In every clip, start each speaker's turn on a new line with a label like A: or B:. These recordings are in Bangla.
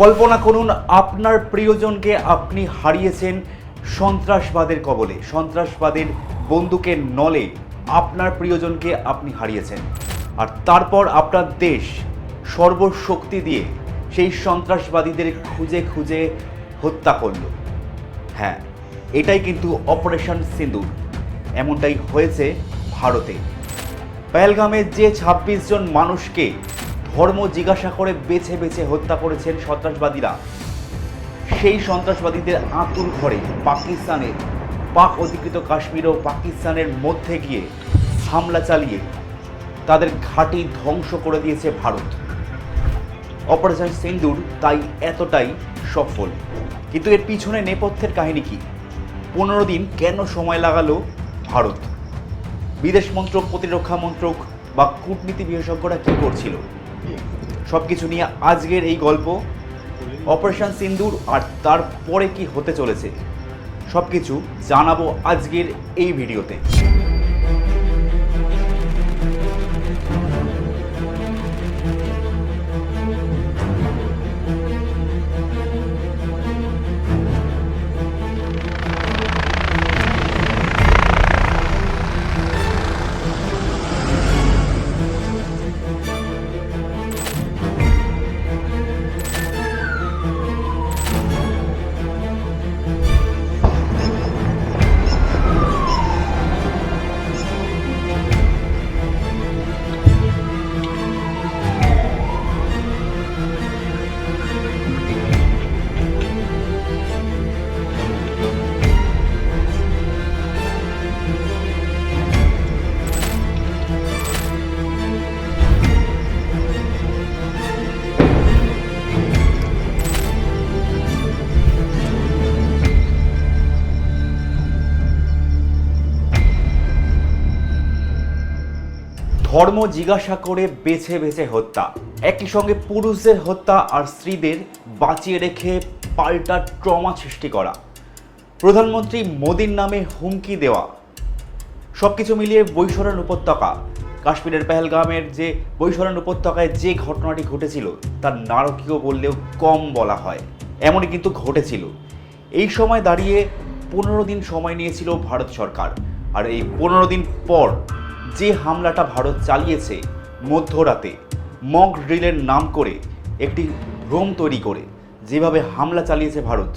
A: কল্পনা করুন, আপনার প্রিয়জনকে আপনি হারিয়েছেন সন্ত্রাসবাদের কবলে। সন্ত্রাসবাদের বন্দুকের নলে আপনার প্রিয়জনকে আপনি হারিয়েছেন। আর তারপর আপনার দেশ সর্বশক্তি দিয়ে সেই সন্ত্রাসবাদীদের খুঁজে খুঁজে হত্যা করল। হ্যাঁ এটাই কিন্তু অপারেশন সিন্দুর। এমনটাই হয়েছে ভারতে। পেহেলগামে যে ২৬ জন মানুষকে ধর্ম জিজ্ঞাসা করে বেছে বেছে হত্যা করেছেন সন্ত্রাসবাদীরা। সেই সন্ত্রাসবাদীদের আতুর ঘরে পাকিস্তানের পাক অধিকৃত কাশ্মীর ও পাকিস্তানের মধ্যে গিয়ে হামলা চালিয়ে তাদের ঘাঁটি ধ্বংস করে দিয়েছে ভারত। অপারেশন সিন্দুর তাই এতটাই সফল। কিন্তু এর পিছনে নেপথ্যের কাহিনী কি? পনেরো দিন কেন সময় লাগালো ভারত? বিদেশ মন্ত্রক, প্রতিরক্ষা মন্ত্রক বা কূটনীতি বিশেষজ্ঞরা কী করছিল? সব কিছু নিয়ে আজকের এই গল্প, অপারেশন সিন্দুর আর তারপরে কি হতে চলেছে সব কিছু জানাব আজকের এই ভিডিওতে। ধর্ম জিজ্ঞাসা করে বেছে বেছে হত্যা। একই সঙ্গে পুরুষদের হত্যা আর স্ত্রীদের বাঁচিয়ে রেখে পাল্টা ট্রমা সৃষ্টি করা। প্রধানমন্ত্রী মোদির নামে হুমকি দেওয়া। সব কিছু মিলিয়ে বৈশরণ উপত্যকা। কাশ্মীরের পেহেলগামের যে বৈশরণ উপত্যকায় যে ঘটনাটি ঘটেছিল তার নারকীয় বললেও কম বলা হয়। এমনই কিন্তু ঘটেছিল। এই সময় দাঁড়িয়ে পনেরো দিন সময় নিয়েছিল ভারত সরকার। আর এই পনেরো দিন পর যে হামলাটা ভারত চালিয়েছে মধ্যরাতে মক ড্রিলের নাম করে একটি ভ্রম তৈরি করে, যেভাবে হামলা চালিয়েছে ভারত।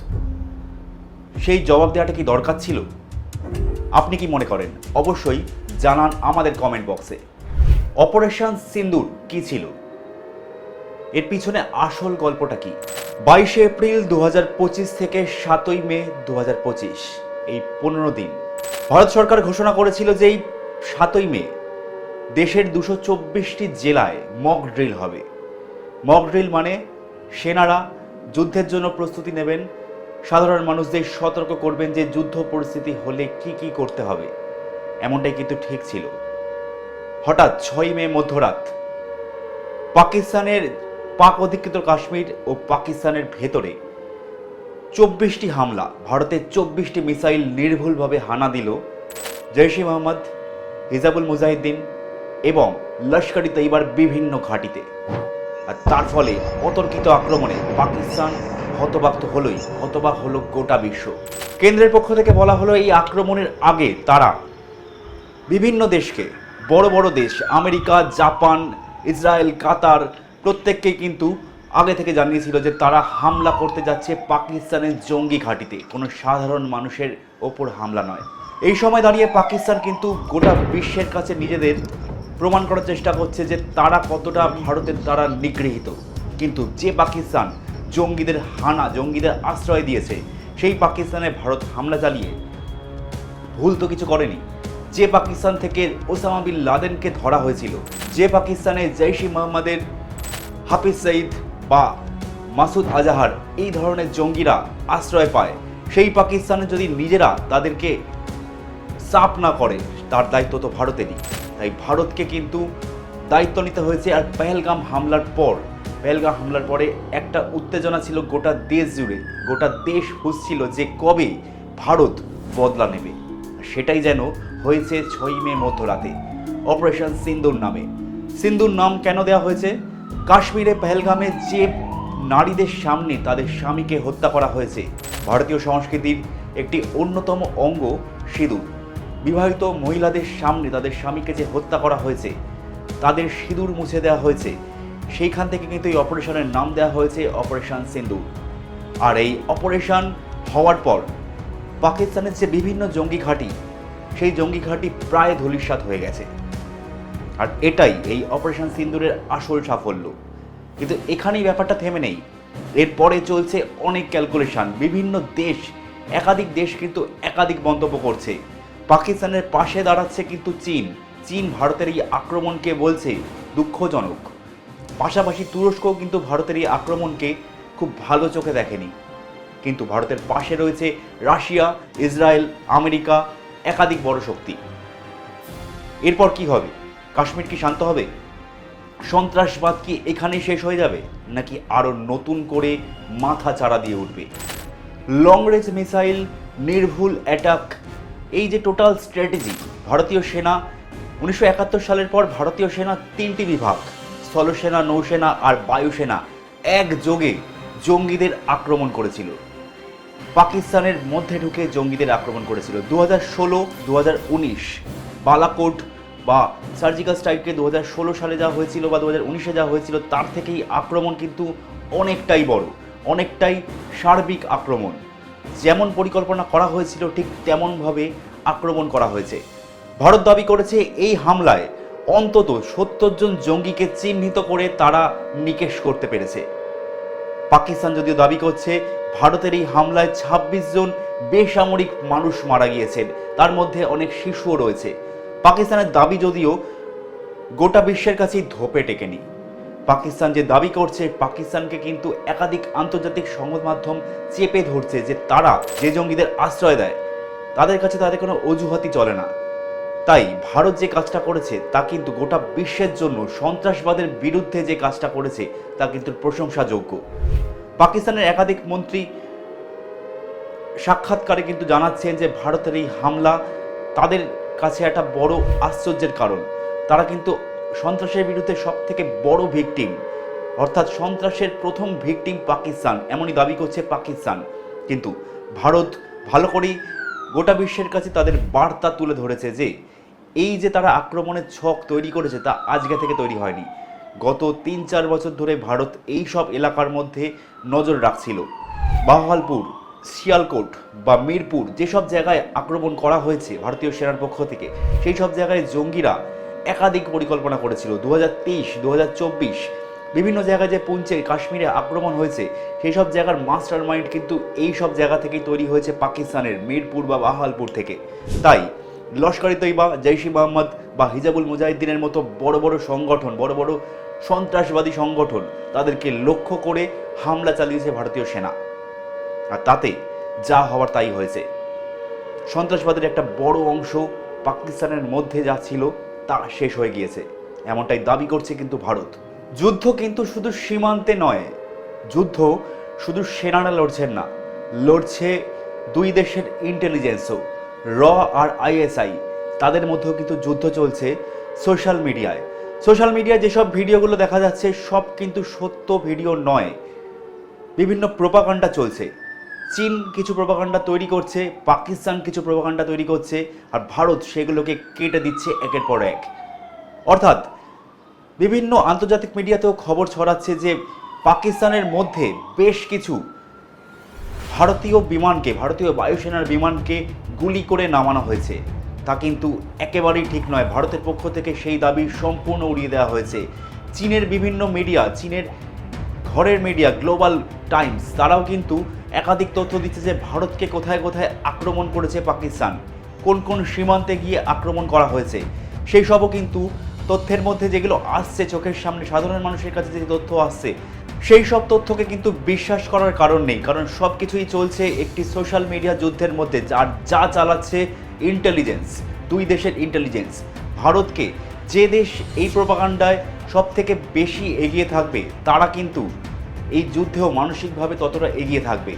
A: সেই জবাব দেওয়াটা কি দরকার ছিল? আপনি কি মনে করেন? অবশ্যই জানান আমাদের কমেন্ট বক্সে। অপারেশন সিন্দুর কি ছিল? এর পিছনে আসল গল্পটা কি? বাইশে এপ্রিল দু হাজার পঁচিশ থেকে সাতই মে দু হাজার পঁচিশ, এই পনেরো দিন। ভারত সরকার ঘোষণা করেছিল যে এই সাতই মে, দেশের দুশো চব্বিশটি জেলায় মক ড্রিল হবে। মক ড্রিল মানে সেনারা যুদ্ধের জন্য প্রস্তুতি নেবেন। সাধারণ মানুষদের সতর্ক করবেন যে যুদ্ধ পরিস্থিতি হলে কি কি করতে হবে। এমনটাই কিন্তু ঠিক ছিল। হঠাৎ ছয় মে মধ্যরাত, পাকিস্তানের পাক অধিকৃত কাশ্মীর ও পাকিস্তানের ভেতরে চব্বিশটি হামলা ভারতের চব্বিশটি মিসাইল নির্ভুলভাবে হানা দিল। জৈশ মোহাম্মদ হিজাবুল মুজাহিদ্দিন এবং লস্করি তৈবার বিভিন্ন ঘাঁটিতে। আর তার ফলে অতর্কিত আক্রমণে পাকিস্তান হতবাক তো হলোই, হতবাক হলো গোটা বিশ্ব। কেন্দ্রের পক্ষ থেকে বলা হলো এই আক্রমণের আগে তারা বিভিন্ন দেশকে, বড় বড় দেশ, আমেরিকা, জাপান, ইসরায়েল, কাতার, প্রত্যেককেই কিন্তু আগে থেকে জানিয়েছিল যে তারা হামলা করতে যাচ্ছে পাকিস্তানের জঙ্গি ঘাঁটিতে। কোনো সাধারণ মানুষের ওপর হামলা নয়। এই সময় দাঁড়িয়ে পাকিস্তান কিন্তু গোটা বিশ্বের কাছে নিজেদের প্রমাণ করার চেষ্টা করছে যে তারা কতটা ভারতের দ্বারা নিগৃহীত। কিন্তু যে পাকিস্তান জঙ্গিদের হানা, জঙ্গিদের আশ্রয় দিয়েছে, সেই পাকিস্তানে ভারত হামলা চালিয়ে ভুল তো কিছু করেনি। যে পাকিস্তান থেকে ওসামা বিন লাদেনকে ধরা হয়েছিল, যে পাকিস্তানে জৈশ ই মোহাম্মদের হাফিজ সঈদ বা মাসুদ আজাহার এই ধরনের জঙ্গিরা আশ্রয় পায়, সেই পাকিস্তানে যদি নিজেরা তাদেরকে সাফ না করে, তার দায়িত্ব তো ভারতেরই। তাই ভারতকে কিন্তু দায়িত্ব নিতে হয়েছে আর পেহেলগাম হামলার পর, পেহেলগাম হামলার পরে একটা উত্তেজনা ছিল গোটা দেশ জুড়ে, গোটা দেশ খুঁজছিল যে কবে ভারত বদলা নেবে। সেটাই যেন হয়েছে ছয় মে মধ্যরাতে, অপারেশন সিন্দুর নামে। সিন্দুর নাম কেন দেওয়া হয়েছে? কাশ্মীরে পেহেলগামে যে নারীদের সামনে তাদের স্বামীকে হত্যা করা হয়েছে, ভারতীয় সংস্কৃতির একটি অন্যতম অঙ্গ সিঁদুর। বিবাহিত মহিলাদের সামনে তাদের স্বামীকে যে হত্যা করা হয়েছে, তাদের সিঁদুর মুছে দেওয়া হয়েছে, সেইখান থেকে কিন্তু এই অপারেশনের নাম দেওয়া হয়েছে অপারেশন সিন্দুর আর এই অপারেশন হওয়ার পর পাকিস্তানের যে বিভিন্ন জঙ্গি ঘাঁটি, সেই জঙ্গি ঘাঁটি প্রায় ধূলিসাৎ হয়ে গেছে। আর এটাই এই অপারেশন সিন্দুরের আসল সাফল্য। কিন্তু এখানেই ব্যাপারটা থেমে নেই। এরপরে চলছে অনেক ক্যালকুলেশন বিভিন্ন দেশ, একাধিক দেশ কিন্তু একাধিক মন্তব্য করছে। পাকিস্তানের পাশে দাঁড়াচ্ছে কিন্তু চীন। চীন ভারতের এই আক্রমণকে বলছে দুঃখজনক। পাশাপাশি তুরস্কও কিন্তু ভারতের এই আক্রমণকে খুব ভালো চোখে দেখেনি। কিন্তু ভারতের পাশে রয়েছে রাশিয়া, ইসরায়েল, আমেরিকা, একাধিক বড় শক্তি। এরপর কি হবে? কাশ্মীর কি শান্ত হবে? সন্ত্রাসবাদ কি এখানেই শেষ হয়ে যাবে? নাকি আরও নতুন করে মাথা চাড়া দিয়ে উঠবে? লং রেঞ্জ মিসাইল নির্ভুল অ্যাটাক এই যে টোটাল স্ট্র্যাটেজি, ভারতীয় সেনা, উনিশশো একাত্তর সালের পর ভারতীয় সেনা তিনটি বিভাগ, স্থলসেনা, নৌসেনা আর বায়ুসেনা একযোগে জঙ্গিদের আক্রমণ করেছিল। পাকিস্তানের মধ্যে ঢুকে জঙ্গিদের আক্রমণ করেছিল। দু হাজার ষোলো দু হাজার উনিশ বালাকোট বা সার্জিক্যাল স্ট্রাইককে দু হাজার ষোলো সালে যা হয়েছিল বা দু হাজার উনিশে যা হয়েছিল, তার থেকেই আক্রমণ কিন্তু অনেকটাই বড়, অনেকটাই সার্বিক আক্রমণ। যেমন পরিকল্পনা করা হয়েছিল, ঠিক তেমনভাবে আক্রমণ করা হয়েছে। ভারত দাবি করেছে, এই হামলায় অন্তত সত্তর জন জঙ্গিকে চিহ্নিত করে তারা নিকেশ করতে পেরেছে। পাকিস্তান যদিও দাবি করছে, ভারতের এই হামলায় ২৬ জন বেসামরিক মানুষ মারা গিয়েছেন, তার মধ্যে অনেক শিশুও রয়েছে। পাকিস্তানের দাবি যদিও গোটা বিশ্বের কাছেই ধোপে টেকেনি। পাকিস্তান যে দাবি করছে, পাকিস্তানকে কিন্তু একাধিক আন্তর্জাতিক সংবাদ মাধ্যম চেপে ধরছে যে তারা যে জঙ্গিদের আশ্রয় দেয়, তাদের কাছে তাদের কোনো অজুহাতই চলে না। তাই ভারত যে কাজটা করেছে, তা কিন্তু গোটা বিশ্বের জন্য সন্ত্রাসবাদের বিরুদ্ধে যে কাজটা করেছে, তা কিন্তু প্রশংসাযোগ্য। পাকিস্তানের একাধিক মন্ত্রী সাক্ষাৎকারে কিন্তু জানাচ্ছেন যে ভারতের এই হামলা তাদের কাছে একটা বড় আশ্চর্যের কারণ। তারা কিন্তু সন্ত্রাসের বিরুদ্ধে সব থেকে বড় ভিকটিম অর্থাৎ সন্ত্রাসের প্রথম ভিকটিম পাকিস্তান। এমনই দাবি করছে পাকিস্তান। কিন্তু ভারত ভালো করেই গোটা বিশ্বের কাছে তাদের বার্তা তুলে ধরেছে যে, এই যে তারা আক্রমণের ছক তৈরি করেছে তা আজকে থেকে তৈরি হয়নি। গত তিন চার বছর ধরে ভারত এই সব এলাকার মধ্যে নজর রাখছিল। বাহালপুর, শিয়ালকোট বা মিরপুর যেসব জায়গায় আক্রমণ করা হয়েছে ভারতীয় সেনার পক্ষ থেকে, সেই সব জায়গায় জঙ্গিরা একাধিক পরিকল্পনা করেছিল। দু হাজার তেইশ দু হাজার চব্বিশ বিভিন্ন জায়গায় যে পুঞ্চে কাশ্মীরে আক্রমণ হয়েছে সেই সব জায়গার মাস্টার মাইন্ড কিন্তু এই সব জায়গা থেকেই তৈরি হয়েছে পাকিস্তানের মিরপুর বা বাহালপুর থেকে। তাই লস্কর তৈবা জৈশি মোহাম্মদ বা হিজাবুল মুজাহিদ্দিনের মতো বড় বড় সংগঠন, বড় বড় সন্ত্রাসবাদী সংগঠন তাদেরকে লক্ষ্য করে হামলা চালিয়েছে ভারতীয় সেনা। আর তাতে যা হওয়ার তাই হয়েছে। সন্ত্রাসবাদের একটা বড় অংশ পাকিস্তানের মধ্যে যা ছিল তা শেষ হয়ে গিয়েছে। এমনটাই দাবি করছে কিন্তু ভারত। যুদ্ধ কিন্তু শুধু সীমান্তে নয়, যুদ্ধ শুধু সেনারা লড়ছেন না, লড়ছে দুই দেশের ইন্টেলিজেন্সও র আর আইএসআই তাদের মধ্যেও কিন্তু যুদ্ধ চলছে সোশ্যাল মিডিয়ায় সোশ্যাল মিডিয়ায় যেসব ভিডিওগুলো দেখা যাচ্ছে, সব কিন্তু সত্য ভিডিও নয়। বিভিন্ন প্রোপাগান্ডা চলছে। চীন কিছু প্রোপাগান্ডা তৈরি করছে, পাকিস্তান কিছু প্রোপাগান্ডা তৈরি করছে, আর ভারত সেগুলোকে কেটে দিচ্ছে একের পর এক। অর্থাৎ, বিভিন্ন আন্তর্জাতিক মিডিয়াতেও খবর ছড়াচ্ছে যে পাকিস্তানের মধ্যে বেশ কিছু ভারতীয় বিমানকে, ভারতীয় বায়ুসেনার বিমানকে গুলি করে নামানো হয়েছে। তা কিন্তু একেবারেই ঠিক নয়। ভারতের পক্ষ থেকে সেই দাবি সম্পূর্ণ উড়িয়ে দেওয়া হয়েছে। চীনের বিভিন্ন মিডিয়া, চীনের ঘরের মিডিয়া গ্লোবাল টাইমস তারাও কিন্তু একাধিক তথ্য দিচ্ছে যে ভারতকে কোথায় কোথায় আক্রমণ করেছে পাকিস্তান, কোন কোন সীমান্তে গিয়ে আক্রমণ করা হয়েছে, সেই সবও কিন্তু তথ্যের মধ্যে যেগুলো আসছে চোখের সামনে, সাধারণ মানুষের কাছে যে তথ্য আসছে, সেই সব তথ্যকে কিন্তু বিশ্বাস করার কারণ নেই, কারণ সব কিছুই চলছে একটি সোশ্যাল মিডিয়া যুদ্ধের মধ্যে, যার যা চালাচ্ছে ইন্টেলিজেন্স দুই দেশের ইন্টেলিজেন্স ভারতকে যে দেশ এই প্রপাগান্ডায় সব থেকে বেশি এগিয়ে থাকবে, তারা কিন্তু এই যুদ্ধেও মানসিকভাবে ততটা এগিয়ে থাকবে।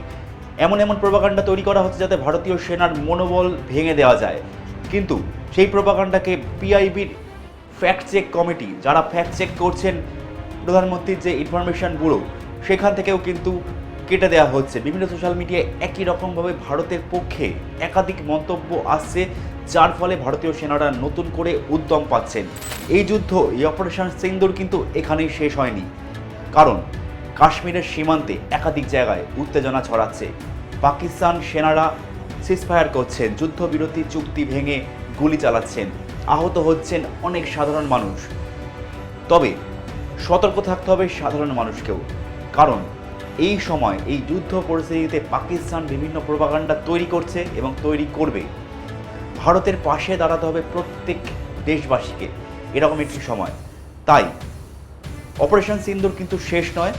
A: এমন এমন প্রপাগান্ডা তৈরি করা হচ্ছে যাতে ভারতীয় সেনার মনোবল ভেঙে দেওয়া যায়। কিন্তু সেই প্রপাগান্ডাকে পিআইবির ফ্যাক্ট চেক কমিটি, যারা ফ্যাক্ট চেক করছেন প্রধানমন্ত্রীর যে ইনফরমেশন ব্যুরো সেখান থেকেও কিন্তু কেটে দেওয়া হচ্ছে। বিভিন্ন সোশ্যাল মিডিয়ায় একই রকমভাবে ভারতের পক্ষে একাধিক মন্তব্য আসছে, যার ফলে ভারতীয় সেনারা নতুন করে উদ্যম পাচ্ছেন। এই যুদ্ধ, এই অপারেশন সিন্দুর কিন্তু এখানেই শেষ হয়নি। কারণ কাশ্মীরের সীমান্তে একাধিক জায়গায় উত্তেজনা ছড়াচ্ছে। পাকিস্তান সেনারা সিসফায়ার করছেন, যুদ্ধবিরতি চুক্তি ভেঙে গুলি চালাচ্ছেন, আহত হচ্ছেন অনেক সাধারণ মানুষ। তবে সতর্ক থাকতে হবে সাধারণ মানুষকেও, কারণ এই সময় এই যুদ্ধ পরিস্থিতিতে পাকিস্তান বিভিন্ন প্রভাকাণ্ডা তৈরি করছে এবং তৈরি করবে। ভারতের পাশে দাঁড়াতে হবে প্রত্যেক দেশবাসীকে, এরকম একটি সময়। তাই অপারেশন সিন্দুর কিন্তু শেষ নয়।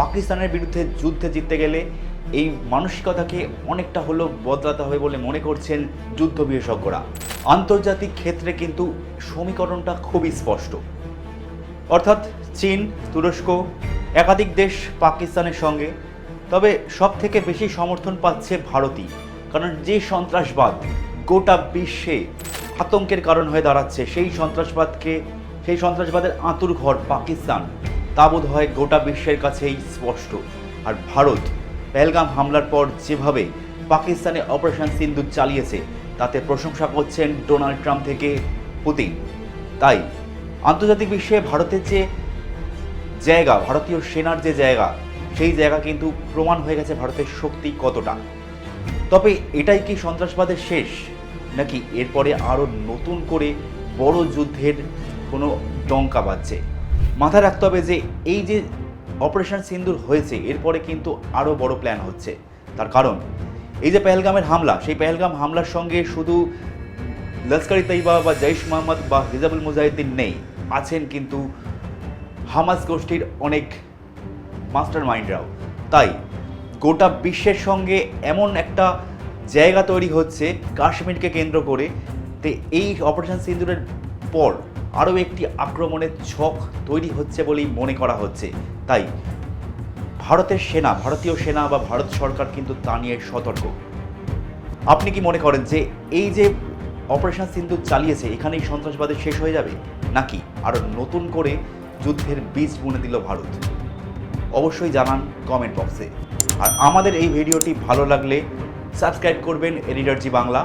A: পাকিস্তানের বিরুদ্ধে যুদ্ধে জিততে গেলে এই মানসিকতাকে অনেকটা হলেও বদলাতে হবে বলে মনে করছেন যুদ্ধ বিশেষজ্ঞরা। আন্তর্জাতিক ক্ষেত্রে কিন্তু সমীকরণটা খুবই স্পষ্ট। অর্থাৎ চীন, তুরস্ক, একাধিক দেশ পাকিস্তানের সঙ্গে। তবে সব থেকে বেশি সমর্থন পাচ্ছে ভারতই, কারণ যে সন্ত্রাসবাদ গোটা বিশ্বে আতঙ্কের কারণ হয়ে দাঁড়াচ্ছে, সেই সন্ত্রাসবাদকে সেই সন্ত্রাসবাদের আঁতুর ঘর পাকিস্তান। তা বোধ হয় গোটা বিশ্বের কাছেই স্পষ্ট। আর ভারত পেহেলগাম হামলার পর যেভাবে পাকিস্তানে অপারেশন সিন্ধু চালিয়েছে, তাতে প্রশংসা করছেন ডোনাল্ড ট্রাম্প থেকে পুতিন। তাই আন্তর্জাতিক বিশ্বে ভারতের যে জায়গা, ভারতীয় সেনার যে জায়গা, সেই জায়গা কিন্তু প্রমাণ হয়ে গেছে ভারতের শক্তি কতটা। তবে এটাই কি সন্ত্রাসবাদের শেষ, নাকি এরপরে আরও নতুন করে বড় যুদ্ধের কোনো ডঙ্কা বাজছে। মাথায় রাখতে হবে যে এই যে অপারেশন সিন্দুর হয়েছে, এরপরে কিন্তু আরও বড় প্ল্যান হচ্ছে। তার কারণ, এই যে পেহেলগামের হামলা, সেই পেহেলগাম হামলার সঙ্গে শুধু লস্কর তৈবা বা জৈশ মোহাম্মদ বা হিজাবুল মুজাহিদ্দিন নেই, আছেন কিন্তু হামাস গোষ্ঠীর অনেক মাস্টার মাইন্ডরাও তাই গোটা বিশ্বের সঙ্গে এমন একটা জায়গা তৈরি হচ্ছে কাশ্মীরকে কেন্দ্র করে, তে এই অপারেশন সিন্দুরের পর আরও একটি আক্রমণের ছক তৈরি হচ্ছে বলেই মনে করা হচ্ছে। তাই ভারতের সেনা, ভারতীয় সেনা বা ভারত সরকার কিন্তু তা নিয়ে সতর্ক। আপনি কি মনে করেন যে এই যে অপারেশন সিন্ধু চালিয়েছে, এখানেই সন্ত্রাসবাদের শেষ হয়ে যাবে? নাকি আরও নতুন করে যুদ্ধের বীজ বুনে দিল ভারত? অবশ্যই জানান কমেন্ট বক্সে আর আমাদের এই ভিডিওটি ভালো লাগলে সাবস্ক্রাইব করবেন এডিটারজি বাংলা।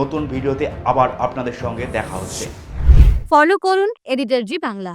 A: নতুন ভিডিওতে আবার আপনাদের সঙ্গে দেখা হচ্ছে।
B: ফলো করুন এডিটর জি বাংলা।